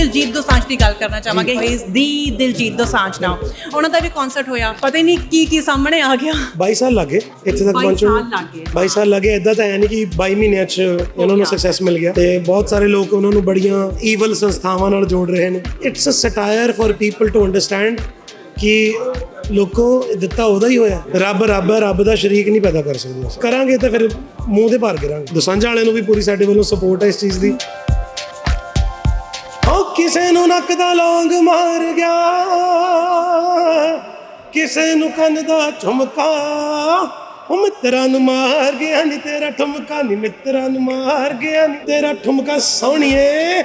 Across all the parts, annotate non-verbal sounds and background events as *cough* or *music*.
ਦਿਲਜੀਤ ਦੋਸਾਂਝ ਦੀ ਗੱਲ ਕਰਨਾ ਚਾਹਾਂਗੇ। ਇਸ ਦੀ ਦਿਲਜੀਤ ਦੋਸਾਂਝ ਨਾਲ। ਉਹਨਾਂ ਦਾ ਵੀ ਕਨਸਰਟ ਹੋਇਆ। ਪਤਾ ਹੀ ਨਹੀਂ ਕੀ ਕੀ ਸਾਹਮਣੇ ਆ ਗਿਆ। 22 ਸਾਲ ਲੱਗੇ ਇੱਥੇ ਤੱਕ 22 ਪਹੁੰਚਣ ਨੂੰ। ਸਾਲ ਲੱਗ। ਗਏ। 22 ਸਾਲ ਲੱਗੇ ਇਦਾਂ ਤਾਂ ਹੈ ਨਹੀਂ ਕਿ 22 ਮਹੀਨਿਆਂ 'ਚ ਉਹਨਾਂ ਨੂੰ ਸਕਸੈਸ ਮਿਲ ਗਿਆ। ਤੇ ਬਹੁਤ ਸਾਰੇ ਲੋਕ ਉਹਨਾਂ ਨੂੰ ਬੜੀਆਂ ਈਵਲ ਸੰਸਥਾਵਾਂ ਨਾਲ ਜੋੜ ਰਹੇ ਨੇ। It's a satire for people to understand ਕਿ ਲੋਕੋ ਦਿੱਤਾ ਉਹਦਾ ਹੀ ਹੋਇਆ। ਰੱਬ ਰੱਬ ਰੱਬ ਦਾ ਸ਼ਰੀਕ ਨਹੀਂ ਪੈਦਾ ਕਰ ਸਕਦੇ। ਕਰਾਂਗੇ ਤਾਂ ਫਿਰ ਮੂੰਹ ਦੇ ਭਾਰ ਕਰਾਂਗੇ ਦਸਾਂਝ ਵਾਲਿਆਂ ਨੂੰ ਵੀ ਪੂਰੀ ਸਾਡੇ ਵੱਲੋਂ ਸਪੋਰਟ ਹੈ ਇਸ ਚੀਜ਼ ਦੀ। ਕਿਸੇ ਨੂੰ ਨੱਕ ਦਾ ਲੌਂਗ ਮਾਰ ਗਿਆ, ਕਿਸੇ ਨੂੰ ਕੰਨ ਦਾ ਝੁਮਕਾ, ਉਹ ਮਿੱਤਰਾਂ ਨੂੰ ਮਾਰ ਗਿਆ ਨੀ, ਤੇਰਾ ਠੁਮਕਾ ਨੀ, ਮਿੱਤਰਾਂ ਨੂੰ ਮਾਰ ਗਿਆ ਨੀ, ਤੇਰਾ ਠੁਮਕਾ ਸੋਹਣੀਏ।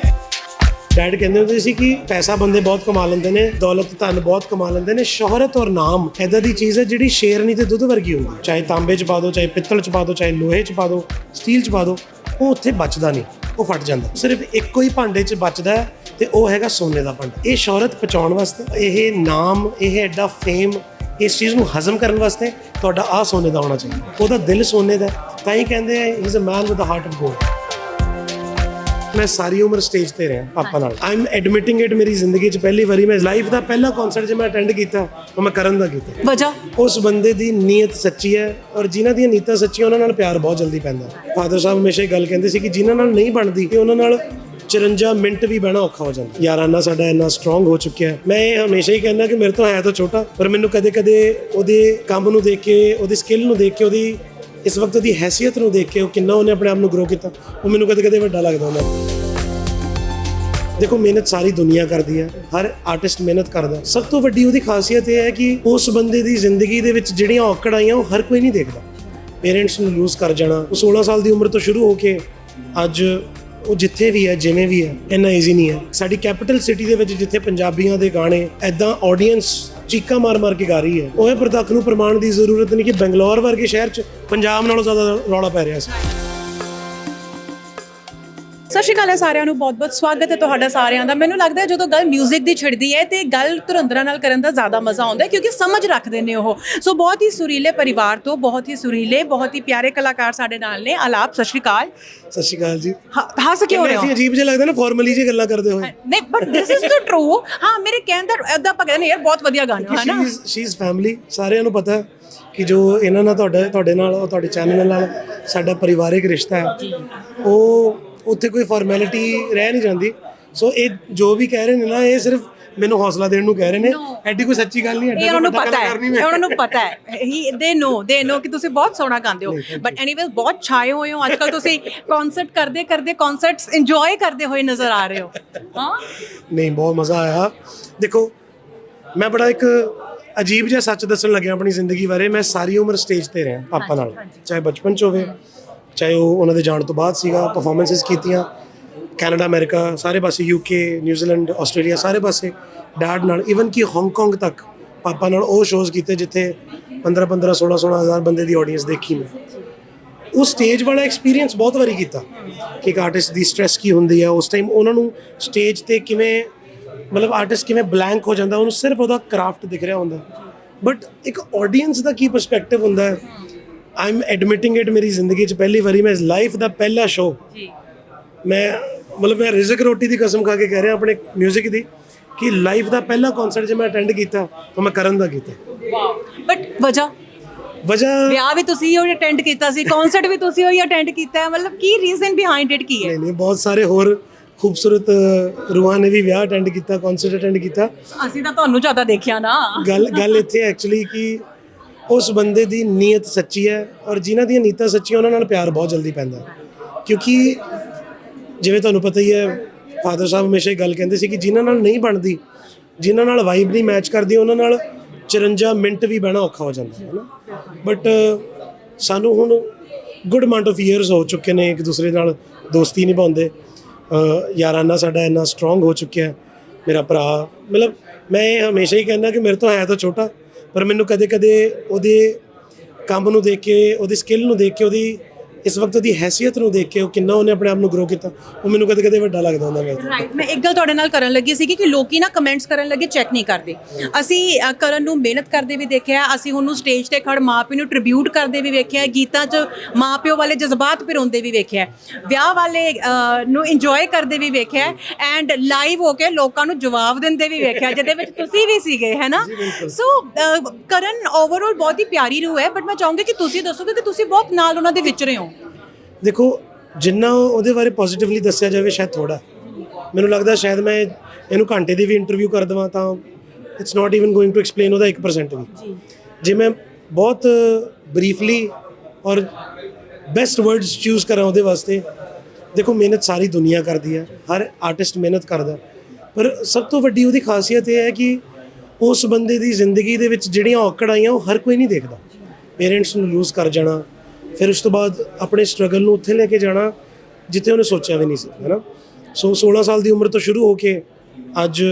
ਡੈਡ ਕਹਿੰਦੇ ਹੁੰਦੇ ਸੀ ਕਿ ਪੈਸਾ ਬੰਦੇ ਬਹੁਤ ਕਮਾ ਲੈਂਦੇ ਨੇ, ਦੌਲਤ, ਧਨ ਬਹੁਤ ਕਮਾ ਲੈਂਦੇ ਨੇ, ਸ਼ੋਹਰਤ ਔਰ ਨਾਮ ਐਦਾਂ ਦੀ ਚੀਜ਼ ਹੈ ਜਿਹੜੀ ਸ਼ੇਰਨੀ ਤੇ ਦੁੱਧ ਵਰਗੀ ਹੁੰਦੀ। ਚਾਹੇ ਤਾਂਬੇ 'ਚ ਪਾ ਦਿਓ ਚਾਹੇ ਪਿੱਤਲ 'ਚ ਪਾ ਦਿਓ ਚਾਹੇ ਲੋਹੇ 'ਚ ਪਾ ਦਿਓ ਸਟੀਲ 'ਚ ਪਾ ਦਿਓ ਉਹ ਉੱਥੇ ਬਚਦਾ ਨਹੀਂ ਉਹ ਫਟ ਜਾਂਦਾ। ਸਿਰਫ ਇੱਕੋ ਹੀ ਭਾਂਡੇ 'ਚ ਬਚਦਾ ਹੈ ਤੇ ਉਹ ਹੈਗਾ ਸੋਨੇ ਦਾ ਭਾਂਡਾ। ਇਹ ਸ਼ੋਹਰਤ ਪਹੁੰਚਾਉਣ ਵਾਸਤੇ, ਇਹ ਨਾਮ, ਇਹ ਐਡਾ ਫੇਮ ਇਸ ਚੀਜ਼ ਨੂੰ ਹਜ਼ਮ ਕਰਨ ਵਾਸਤੇ ਤੁਹਾਡਾ ਆ ਸੋਨੇ ਦਾ ਹੋਣਾ ਚਾਹੀਦਾ। ਉਹਦਾ ਦਿਲ ਸੋਨੇ ਦਾ ਤਾਂ ਹੀ ਕਹਿੰਦੇ ਆ he is a man with a heart of gold ਮੈਂ ਸਾਰੀ ਉਮਰ ਸਟੇਜ ਤੇ ਰਿਹਾ ਪਾਪਾ ਨਾਲ। ਆਈ ਐਮ ਐਡਮਿਟਿੰਗ ਇਟ ਮੇਰੀ ਜ਼ਿੰਦਗੀ 'ਚ ਪਹਿਲੀ ਵਾਰੀ ਮੈਂ ਲਾਈਫ ਦਾ ਪਹਿਲਾ ਕਨਸਰਟ ਜੇ ਮੈਂ ਅਟੈਂਡ ਕੀਤਾ ਉਹ ਮੈਂ ਕਰਨ ਦਾ ਕੀਤਾ। ਵਜ੍ਹਾ? ਉਸ ਬੰਦੇ ਦੀ ਨੀਅਤ ਸੱਚੀ ਹੈ ਔਰ ਜਿਨ੍ਹਾਂ ਦੀਆਂ ਨੀਤਾਂ ਸੱਚੀਆਂ ਉਹਨਾਂ ਨਾਲ ਪਿਆਰ ਬਹੁਤ ਜਲਦੀ ਪੈਂਦਾ। ਫਾਦਰ ਸਾਹਿਬ ਹਮੇਸ਼ਾ ਇਹ ਗੱਲ ਕਹਿੰਦੇ ਸੀ ਕਿ ਜਿਨ੍ਹਾਂ ਨਾਲ ਨਹੀਂ ਬਣਦੀ ਤੇ ਉਹਨਾਂ ਨਾਲ 54 ਮਿੰਟ ਵੀ ਬਹਿਣਾ ਔਖਾ ਹੋ ਜਾਂਦਾ। ਯਾਰਾਨਾ ਸਾਡਾ ਇੰਨਾ ਸਟਰੋਂਗ ਹੋ ਚੁੱਕਿਆ ਹੈ। ਮੈਂ ਇਹ ਹਮੇਸ਼ਾ ਹੀ ਕਹਿੰਦਾ ਕਿ ਮੇਰੇ ਤੋਂ ਹੈ ਤਾਂ ਛੋਟਾ ਪਰ ਮੈਨੂੰ ਕਦੇ-ਕਦੇ ਉਹਦੇ ਕੰਮ ਨੂੰ ਦੇਖ ਕੇ ਉਹਦੀ ਸਕਿੱਲ ਨੂੰ ਦੇਖ ਕੇ ਉਹਦੀ ਇਸ ਵਕਤ ਉਹਦੀ ਹੈਸੀਅਤ ਨੂੰ ਦੇਖ ਕੇ ਉਹ ਕਿੰਨਾ ਉਹਨੇ ਆਪਣੇ ਆਪ ਨੂੰ ਗਰੋ ਕੀਤਾ, ਉਹ ਮੈਨੂੰ ਕਦੇ-ਕਦੇ ਵੱਡਾ ਲੱਗਦਾ ਹੁੰਦਾ। ਦੇਖੋ, ਮਿਹਨਤ ਸਾਰੀ ਦੁਨੀਆ ਕਰਦੀ ਹੈ, ਹਰ ਆਰਟਿਸਟ ਮਿਹਨਤ ਕਰਦਾ। ਸਭ ਤੋਂ ਵੱਡੀ ਉਹਦੀ ਖਾਸੀਅਤ ਇਹ ਹੈ ਕਿ ਉਸ ਬੰਦੇ ਦੀ ਜ਼ਿੰਦਗੀ ਦੇ ਵਿੱਚ ਜਿਹੜੀਆਂ ਔਕੜ ਆਈਆਂ, ਉਹ ਹਰ ਕੋਈ ਨਹੀਂ ਦੇਖਦਾ। ਪੇਰੈਂਟਸ ਨੂੰ ਲੂਜ਼ ਕਰ ਜਾਣਾ, ਉਹ 16 ਸਾਲ ਦੀ ਉਮਰ ਤੋਂ ਸ਼ੁਰੂ ਹੋ ਕੇ ਅੱਜ ਉਹ ਜਿੱਥੇ ਵੀ ਹੈ, ਜਿਵੇਂ ਵੀ ਹੈ, ਇੰਨਾ ਈਜ਼ੀ ਨਹੀਂ ਹੈ। ਸਾਡੀ ਕੈਪੀਟਲ ਸਿਟੀ ਦੇ ਵਿੱਚ ਜਿੱਥੇ ਪੰਜਾਬੀਆਂ ਦੇ ਗਾਣੇ ਐਦਾਂ ਆਡੀਅנס ਚੀਕਾਂ ਮਾਰ-ਮਾਰ ਕੇ ਗਾ ਰਹੀ ਹੈ, ਉਹ ਇਹ ਪ੍ਰਤੱਖ ਨੂੰ ਪ੍ਰਮਾਣ ਦੀ ਜ਼ਰੂਰਤ ਨਹੀਂ ਕਿ ਬੰਗਲੌਰ ਵਰਗੇ ਸ਼ਹਿਰ 'ਚ ਪੰਜਾਬ ਨਾਲੋਂ ਜ਼ਿਆਦਾ ਰੌਲਾ ਪੈ ਰਿਹਾ ਸੀ। ਸਤਿ ਸ਼੍ਰੀ ਅਕਾਲ ਹੈ ਸਾਰਿਆਂ ਨੂੰ ਬਹੁਤ-ਬਹੁਤ ਸਵਾਗਤ ਹੈ ਤੁਹਾਡਾ ਸਾਰਿਆਂ ਦਾ। ਮੈਨੂੰ ਲੱਗਦਾ ਹੈ ਜਦੋਂ ਗੱਲ 뮤직 ਦੀ ਛਿੜਦੀ ਹੈ ਤੇ ਗੱਲ ਧੁਰੰਦਰਾਂ ਨਾਲ ਕਰਨ ਦਾ ਜ਼ਿਆਦਾ ਮਜ਼ਾ ਆਉਂਦਾ ਹੈ ਕਿਉਂਕਿ ਸਮਝ ਰੱਖਦੇ ਨੇ ਉਹ। ਸੋ ਬਹੁਤ ਹੀ ਸੁਰੀਲੇ ਪਰਿਵਾਰ ਤੋਂ ਬਹੁਤ ਹੀ ਸੁਰੀਲੇ ਬਹੁਤ ਹੀ ਪਿਆਰੇ ਕਲਾਕਾਰ ਸਾਡੇ ਨਾਲ ਨੇ। ਆਲਾਪ ਸਤਿ ਸ਼੍ਰੀ ਅਕਾਲ। ਸਤਿ ਸ਼੍ਰੀ ਅਕਾਲ ਜੀ। ਹ- ਹੱਸ ਕਿਉਂ ਰਹੇ ਹੋ? ਅਜੀਬ ਜਿਹਾ ਲੱਗਦਾ ਨਾ ਫਾਰਮਲੀ ਜੀ ਗੱਲਾਂ ਕਰਦੇ ਹੋਏ। ਨਹੀਂ but this is the true ਹਾਂ ਮੇਰੇ ਕਹਿਣ ਦਾ ਐਦਾਂ ਆਪਾਂ ਕਹਿੰਦੇ ਨੇ ਯਾਰ ਬਹੁਤ ਵਧੀਆ ਗਾਣਾ ਹੈ ਨਾ ਸ਼ੀ ਇਜ਼ ਫੈਮਿਲੀ ਸਾਰਿਆਂ ਨੂੰ ਪਤਾ ਹੈ ਕਿ ਜੋ ਇਹਨਾਂ ਨਾਲ ਤੁਹਾਡਾ ਤੁਹਾਡੇ ਨਾਲ ਤੁਹਾਡੇ ਚੈਨਲ ਨਾਲ ਸਾਡਾ ਪਰਿਵਾਰਿਕ ਰਿਸ਼ਤਾ ਹੈ। ਉਹ ਉੱਥੇ ਕੋਈ ਫਾਰਮੈਲਿਟੀ ਰਹਿ ਨਹੀਂ ਜਾਂਦੀ। ਸੋ ਇਹ ਜੋ ਵੀ ਕਹਿ ਰਹੇ ਨੇ ਨਾ ਇਹ ਸਿਰਫ ਮੈਨੂੰ ਹੌਸਲਾ ਦੇਣ ਨੂੰ ਕਹਿ ਰਹੇ ਨੇ। ਐਡੀ ਕੋਈ ਸੱਚੀ ਗੱਲ ਨਹੀਂ ਇਹ ਐਡਾ ਉਹਨਾਂ ਨੂੰ ਪਤਾ ਹੈ ਇਹ ਉਹਨਾਂ ਨੂੰ ਪਤਾ ਹੈ। ਹੀ ਦੇ ਨੋ ਦੇ ਨੋ ਕਿ ਤੁਸੀਂ ਬਹੁਤ ਸੋਹਣਾ ਗਾਉਂਦੇ ਹੋ। ਬਟ ਐਨੀਵੇਜ਼ ਬਹੁਤ ਛਾਏ ਹੋਏ ਹੋ। ਅੱਜਕੱਲ ਤੁਸੀਂ ਕਨਸਰਟ ਕਰਦੇ ਕਰਦੇ ਕਨਸਰਟਸ ਇੰਜੋਏ ਕਰਦੇ ਹੋਏ ਨਜ਼ਰ ਆ ਰਹੇ ਹੋ। ਹਾਂ? ਨਹੀਂ ਬਹੁਤ ਮਜ਼ਾ ਆਇਆ। ਦੇਖੋ ਮੈਂ ਬੜਾ ਇੱਕ ਅਜੀਬ ਜਿਹਾ ਸੱਚ ਦੱਸਣ ਲੱਗਿਆ ਆਪਣੀ ਜ਼ਿੰਦਗੀ ਬਾਰੇ। ਮੈਂ ਸਾਰੀ ਉਮਰ ਸਟੇਜ ਤੇ ਰਿਹਾ ਪਾਪਾ ਨਾਲ। ਚਾਹੇ ਬਚਪਨ ਚ ਹੋਵੇ ਚਾਹੇ ਉਹ ਉਹਨਾਂ ਦੇ ਜਾਣ ਤੋਂ ਬਾਅਦ ਸੀਗਾ ਪਰਫਾਰਮੈਂਸਸ ਕੀਤੀਆਂ। ਕੈਨੇਡਾ, ਅਮਰੀਕਾ, ਸਾਰੇ ਪਾਸੇ ਯੂਕੇ ਨਿਊਜ਼ੀਲੈਂਡ ਆਸਟ੍ਰੇਲੀਆ ਸਾਰੇ ਪਾਸੇ ਡੈਡ ਨਾਲ ਇਵਨ ਕਿ ਹਾਂਗਕਾਂਗ ਤੱਕ ਪਾਪਾ ਨਾਲ ਉਹ ਸ਼ੋਜ਼ ਕੀਤੇ ਜਿੱਥੇ 15 15 16 16000 ਬੰਦੇ ਦੀ ਆਡੀਅנס ਦੇਖੀ ਮੈਂ। ਉਹ ਸਟੇਜ ਵਾਲਾ ਐਕਸਪੀਰੀਅੰਸ ਬਹੁਤ ਵਾਰੀ ਕੀਤਾ ਕਿ ਇੱਕ ਆਰਟਿਸਟ ਦੀ ਸਟ्रेस ਕੀ ਹੁੰਦੀ ਹੈ, ਉਸ ਟਾਈਮ ਉਹਨਾਂ ਨੂੰ ਸਟੇਜ ਤੇ ਕਿਵੇਂ, ਮਤਲਬ ਆਰਟਿਸਟ ਕਿਵੇਂ ਬਲੈਂਕ ਹੋ ਜਾਂਦਾ, ਉਹਨੂੰ ਸਿਰਫ ਉਹਦਾ ਕਰਾਫਟ ਦਿਖ ਰਿਹਾ ਹੁੰਦਾ। ਬਟ ਇੱਕ ਆਡੀਅנס ਦਾ ਕੀ ਪਰਸਪੈਕਟਿਵ ਹੁੰਦਾ ਹੈ? ਆਈ ਐਮ ਐਡਮਿਟਿੰਗ ਇਟ ਮੇਰੀ ਜ਼ਿੰਦਗੀ 'ਚ ਪਹਿਲੀ ਵਾਰੀ ਮੈਂ ਲਾਈਫ ਦਾ ਪਹਿਲਾ ਸ਼ੋਅ ਜੀ। ਮੈਂ ਮਤਲਬ ਮੈਂ ਰਿਜ਼ਕ ਰੋਟੀ ਦੀ ਕਸਮ ਖਾ ਕੇ ਕਹਿ ਰਿਹਾ ਆਪਣੇ 뮤직 ਦੀ ਕਿ ਲਾਈਫ ਦਾ ਪਹਿਲਾ ਕਨਸਰਟ ਜੇ ਮੈਂ ਅਟੈਂਡ ਕੀਤਾ ਤਾਂ ਮੈਂ ਕਰਨ ਦਾ ਕੀਤਾ। ਵਾਓ ਬਟ ਵਜ੍ਹਾ? ਵਜ੍ਹਾ ਵਿਆਹ ਵੀ ਤੁਸੀਂ ਹੀ ਅਟੈਂਡ ਕੀਤਾ ਸੀ ਕਨਸਰਟ ਵੀ ਤੁਸੀਂ ਹੀ ਅਟੈਂਡ ਕੀਤਾ ਹੈ। ਮਤਲਬ ਕੀ ਰੀਜ਼ਨ ਬਿਹਾਈਂਡ ਇਟ ਕੀ ਹੈ? ਨਹੀਂ ਨਹੀਂ ਬਹੁਤ ਸਾਰੇ ਹੋਰ ਖੂਬਸੂਰਤ ਰੂਹਾਂ ਨੇ ਵੀ ਵਿਆਹ ਅਟੈਂਡ ਕੀਤਾ ਕਨਸਰਟ ਅਟੈਂਡ ਕੀਤਾ। ਅਸੀਂ ਤਾਂ ਤੁਹਾਨੂੰ ਜ਼ਿਆਦਾ ਦੇਖਿਆ ਨਾ। ਗੱਲ ਗੱਲ ਇੱਥੇ ਐਕਚੁਅਲੀ ਕਿ ਉਸ ਬੰਦੇ ਦੀ ਨੀਅਤ ਸੱਚੀ ਹੈ ਔਰ ਜਿਨ੍ਹਾਂ ਦੀਆਂ ਨੀਤਾਂ ਸੱਚੀਆਂ, ਉਹਨਾਂ ਨਾਲ ਪਿਆਰ ਬਹੁਤ ਜਲਦੀ ਪੈਂਦਾ ਕਿਉਂਕਿ ਜਿਵੇਂ ਤੁਹਾਨੂੰ ਪਤਾ ਹੀ ਹੈ, ਫਾਦਰ ਸਾਹਿਬ ਹਮੇਸ਼ਾ ਇਹ ਗੱਲ ਕਹਿੰਦੇ ਸੀ ਕਿ ਜਿਨ੍ਹਾਂ ਨਾਲ ਨਹੀਂ ਬਣਦੀ, ਜਿਨ੍ਹਾਂ ਨਾਲ ਵਾਈਬ ਨਹੀਂ ਮੈਚ ਕਰਦੀ, ਉਹਨਾਂ ਨਾਲ 54 ਮਿੰਟ ਵੀ ਬਹਿਣਾ ਔਖਾ ਹੋ ਜਾਂਦਾ ਹੈ ਨਾ। ਬਟ ਸਾਨੂੰ ਹੁਣ ਗੁੱਡ ਅਮਾਉਂਟ ਆਫ ਇਅਰਸ ਹੋ ਚੁੱਕੇ ਨੇ ਇੱਕ ਦੂਸਰੇ ਨਾਲ ਦੋਸਤੀ ਨਿਭਾਉਂਦੇ। ਅਹ ਯਾਰਾਨਾ ਸਾਡਾ ਇੰਨਾ ਸਟਰੋਂਗ ਹੋ ਚੁੱਕਿਆ ਮੇਰਾ ਭਰਾ, ਮਤਲਬ ਮੈਂ ਇਹ ਹਮੇਸ਼ਾ ਹੀ ਕਹਿੰਦਾ ਕਿ ਮੇਰੇ ਤੋਂ ਹੈ ਤਾਂ ਛੋਟਾ ਪਰ ਮੈਨੂੰ ਕਦੇ-ਕਦੇ ਉਹਦੇ ਕੰਮ ਨੂੰ ਦੇਖ ਕੇ ਉਹਦੀ ਸਕਿੱਲ ਨੂੰ ਦੇਖ ਕੇ ਉਹਦੀ ਇਸ ਵਕਤ ਉਹਦੀ ਹੈਸੀਅਤ ਨੂੰ ਦੇਖ ਕੇ ਉਹ ਕਿੰਨਾ ਉਹਨੇ ਆਪਣੇ ਆਪ ਨੂੰ ਗਰੋ ਕੀਤਾ ਉਹ ਮੈਨੂੰ ਕਦੇ ਕਦੇ ਵੱਡਾ ਲੱਗਦਾ ਹੁੰਦਾ ਮੈਂ ਰਾਈਟ ਮੈਂ ਇੱਕ ਗੱਲ ਤੁਹਾਡੇ ਨਾਲ ਕਰਨ ਲੱਗੀ ਸੀ ਕਿ ਲੋਕੀ ਨਾ ਕਮੈਂਟਸ ਕਰਨ ਲੱਗੇ ਚੈੱਕ ਨਹੀਂ ਕਰਦੇ। ਅਸੀਂ ਕਰਨ ਨੂੰ ਮਿਹਨਤ ਕਰਦੇ ਵੀ ਦੇਖਿਆ ਅਸੀਂ ਉਹਨੂੰ ਸਟੇਜ ਤੇ ਖੜ ਮਾਪਿਓ ਨੂੰ ਟ੍ਰਿਬਿਊਟ ਕਰਦੇ ਵੀ ਵੇਖਿਆ ਗੀਤਾਂ 'ਚ ਮਾਪਿਓ ਵਾਲੇ ਜਜ਼ਬਾਤ ਪਿਰੋਂਦੇ ਵੀ ਵੇਖਿਆ ਵਿਆਹ ਵਾਲੇ ਨੂੰ ਇੰਜੋਏ ਕਰਦੇ ਵੀ ਵੇਖਿਆ ਐਂਡ ਲਾਈਵ ਹੋ ਕੇ ਲੋਕਾਂ ਨੂੰ ਜਵਾਬ ਦਿੰਦੇ ਵੀ ਵੇਖਿਆ ਜਿਹਦੇ ਵਿੱਚ ਤੁਸੀਂ ਵੀ ਸੀਗੇ ਹੈ ਨਾ? ਸੋ ਕਰਨ ਓਵਰਆਲ ਬਹੁਤ ਹੀ ਪਿਆਰੀ ਰੂਹ ਹੈ ਬਟ ਮੈਂ ਚਾਹੂੰਗੀ ਕਿ ਤੁਸੀਂ ਦੱਸੋਗੇ ਕਿ ਤੁਸੀਂ ਬਹੁਤ ਨਾਲ ਉਹਨਾਂ ਦੇ ਵਿਚ ਰਹੇ ਹੋ। ਦੇਖੋ ਜਿੰਨਾ ਉਹਦੇ ਬਾਰੇ ਪੋਜ਼ਿਟਿਵਲੀ ਦੱਸਿਆ ਜਾਵੇ ਸ਼ਾਇਦ ਥੋੜਾ ਮੈਨੂੰ ਲੱਗਦਾ ਸ਼ਾਇਦ ਮੈਂ ਇਹਨੂੰ ਘੰਟੇ ਦੀ ਵੀ ਇੰਟਰਵਿਊ ਕਰ ਦਵਾਂ ਤਾਂ it's not even going to explain ਉਹਦਾ 1% ਵੀ। ਜੀ। ਜੇ ਮੈਂ ਬਹੁਤ ਬਰੀਫਲੀ ਔਰ ਬੈਸਟ ਵਰਡਸ ਚੂਜ਼ ਕਰਾਂ ਉਹਦੇ ਵਾਸਤੇ ਦੇਖੋ ਮਿਹਨਤ ਸਾਰੀ ਦੁਨੀਆ ਕਰਦੀ ਹੈ ਹਰ ਆਰਟਿਸਟ ਮਿਹਨਤ ਕਰਦਾ। ਪਰ ਸਭ ਤੋਂ ਵੱਡੀ ਉਹਦੀ ਖਾਸੀਅਤ ਇਹ ਹੈ ਕਿ ਉਸ ਬੰਦੇ ਦੀ ਜ਼ਿੰਦਗੀ ਦੇ ਵਿੱਚ ਜਿਹੜੀਆਂ ਔਕੜ ਆਈਆਂ ਉਹ ਹਰ ਕੋਈ ਨਹੀਂ ਦੇਖਦਾ। ਪੇਰੈਂਟਸ ਨੂੰ ਲੂਜ਼ ਕਰ ਜਾਣਾ ਫਿਰ ਉਸ ਤੋਂ ਬਾਅਦ ਆਪਣੇ ਸਟਰਗਲ ਨੂੰ ਉੱਥੇ ਲੈ ਕੇ ਜਾਣਾ ਜਿੱਥੇ ਉਹਨੇ ਸੋਚਿਆ ਵੀ ਨਹੀਂ ਸੀ ਹੈਨਾ? ਸੋ 16 ਸਾਲ ਦੀ ਉਮਰ ਤੋਂ ਸ਼ੁਰੂ ਹੋ ਕੇ ਅੱਜ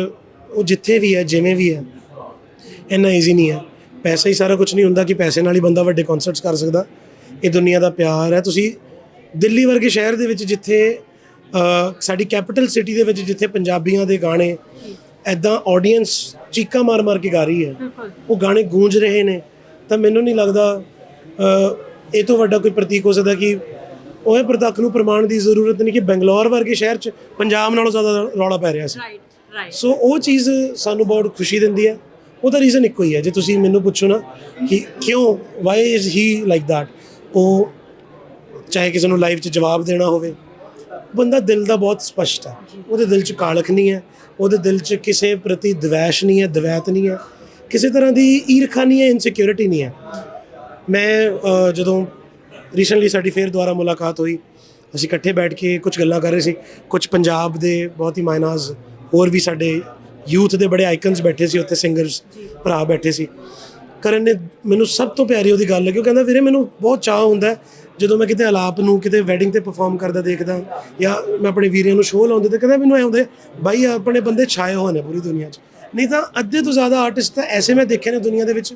ਉਹ ਜਿੱਥੇ ਵੀ ਹੈ ਜਿਵੇਂ ਵੀ ਹੈ ਇੰਨਾ ਈਜ਼ੀ ਨਹੀਂ ਹੈ। ਪੈਸਾ ਹੀ ਸਾਰਾ ਕੁਝ ਨਹੀਂ ਹੁੰਦਾ ਕਿ ਪੈਸੇ ਨਾਲ ਹੀ ਬੰਦਾ ਵੱਡੇ ਕਨਸਰਟਸ ਕਰ ਸਕਦਾ। ਇਹ ਦੁਨੀਆ ਦਾ ਪਿਆਰ ਹੈ। ਤੁਸੀਂ ਦਿੱਲੀ ਵਰਗੇ ਸ਼ਹਿਰ ਦੇ ਵਿੱਚ ਜਿੱਥੇ ਸਾਡੀ ਕੈਪੀਟਲ ਸਿਟੀ ਦੇ ਵਿੱਚ ਜਿੱਥੇ ਪੰਜਾਬੀਆਂ ਦੇ ਗਾਣੇ ਐਦਾਂ ਆਡੀਅנס ਚੀਕਾਂ ਮਾਰ-ਮਾਰ ਕੇ ਗਾ ਰਹੀ ਹੈ ਉਹ ਗਾਣੇ ਗੂੰਜ ਰਹੇ ਨੇ ਤਾਂ ਮੈਨੂੰ ਨਹੀਂ ਲੱਗਦਾ ਇਹ ਤੋਂ ਵੱਡਾ ਕੋਈ ਪ੍ਰਤੀਕ ਹੋ ਸਕਦਾ ਕਿ ਉਹ ਪ੍ਰਤੱਖ ਨੂੰ ਪ੍ਰਮਾਣ ਦੀ ਜ਼ਰੂਰਤ ਨਹੀਂ ਕਿ ਬੰਗਲੌਰ ਵਰਗੇ ਸ਼ਹਿਰ 'ਚ ਪੰਜਾਬ ਨਾਲੋਂ ਜ਼ਿਆਦਾ ਰੌਲਾ ਪੈ ਰਿਹਾ ਸੀ। ਰਾਈਟ ਰਾਈਟ ਸੋ ਉਹ ਚੀਜ਼ ਸਾਨੂੰ ਬਹੁਤ ਖੁਸ਼ੀ ਦਿੰਦੀ ਹੈ। ਉਹਦਾ ਰੀਜ਼ਨ ਇੱਕੋ ਹੀ ਹੈ। ਜੇ ਤੁਸੀਂ ਮੈਨੂੰ ਪੁੱਛੋ ਨਾ ਕਿ ਕਿਉਂ why is he like that? ਉਹ ਚਾਹੇ ਕਿਸੇ ਨੂੰ ਲਾਈਵ 'ਚ ਜਵਾਬ ਦੇਣਾ ਹੋਵੇ ਬੰਦਾ ਦਿਲ ਦਾ ਬਹੁਤ ਸਪਸ਼ਟ ਹੈ। ਉਹਦੇ ਦਿਲ 'ਚ ਕਾਲਖ ਨਹੀਂ ਹੈ। ਉਹਦੇ ਦਿਲ 'ਚ ਕਿਸੇ ਪ੍ਰਤੀ ਦਵੈਸ਼ ਨਹੀਂ ਹੈ ਦਵੈਤ ਨਹੀਂ ਹੈ। ਕਿਸੇ ਤਰ੍ਹਾਂ ਦੀ ਈਰਖਾ ਨਹੀਂ ਹੈ ਇਨਸਿਕਿਉਰਿਟੀ ਨਹੀਂ ਹੈ। ਮੈਂ ਜਦੋਂ ਰੀਸੈਂਟਲੀ ਸਾਡੀ ਫੇਰ ਦੁਆਰਾ ਮੁਲਾਕਾਤ ਹੋਈ, ਅਸੀਂ ਇਕੱਠੇ ਬੈਠ ਕੇ ਕੁਝ ਗੱਲਾਂ ਕਰ ਰਹੇ ਸੀ। ਕੁਝ ਪੰਜਾਬ ਦੇ ਬਹੁਤ ਹੀ ਮਾਇਨਾਜ਼ ਹੋਰ ਵੀ ਸਾਡੇ ਯੂਥ ਦੇ ਬੜੇ ਆਈਕਨਸ ਬੈਠੇ ਸੀ, ਉੱਥੇ ਸਿੰਗਰਸ ਭਰਾ ਬੈਠੇ ਸੀ। ਕਰਨ ਨੇ ਮੈਨੂੰ ਸਭ ਤੋਂ ਪਿਆਰੀ ਉਹਦੀ ਗੱਲ ਲੱਗੀ, ਉਹ ਕਹਿੰਦਾ, ਵੀਰੇ, ਮੈਨੂੰ ਬਹੁਤ ਚਾਹ ਹੁੰਦਾ ਜਦੋਂ ਮੈਂ ਕਿਤੇ ਆਲਾਪ ਨੂੰ ਕਿਤੇ ਵੈਡਿੰਗ ਤੇ ਪਰਫਾਰਮ ਕਰਦਾ ਦੇਖਦਾ ਜਾਂ ਮੈਂ ਆਪਣੇ ਵੀਰਿਆਂ ਨੂੰ ਸ਼ੋਅ ਲਾਉਂਦੇ ਤੇ ਕਹਿੰਦਾ, ਮੈਨੂੰ ਐ ਹੁੰਦੇ ਬਾਈ, ਆਪਣੇ ਬੰਦੇ ਛਾਏ ਹੋਏ ਨੇ ਪੂਰੀ ਦੁਨੀਆ 'ਚ। ਨਹੀਂ ਤਾਂ ਅੱਧੇ ਤੋਂ ਜ਼ਿਆਦਾ ਆਰਟਿਸਟ ਤਾਂ ਐਸੇ ਮੈਂ ਦੇਖੇ ਨੇ ਦੁਨੀਆ ਦੇ ਵਿੱਚ,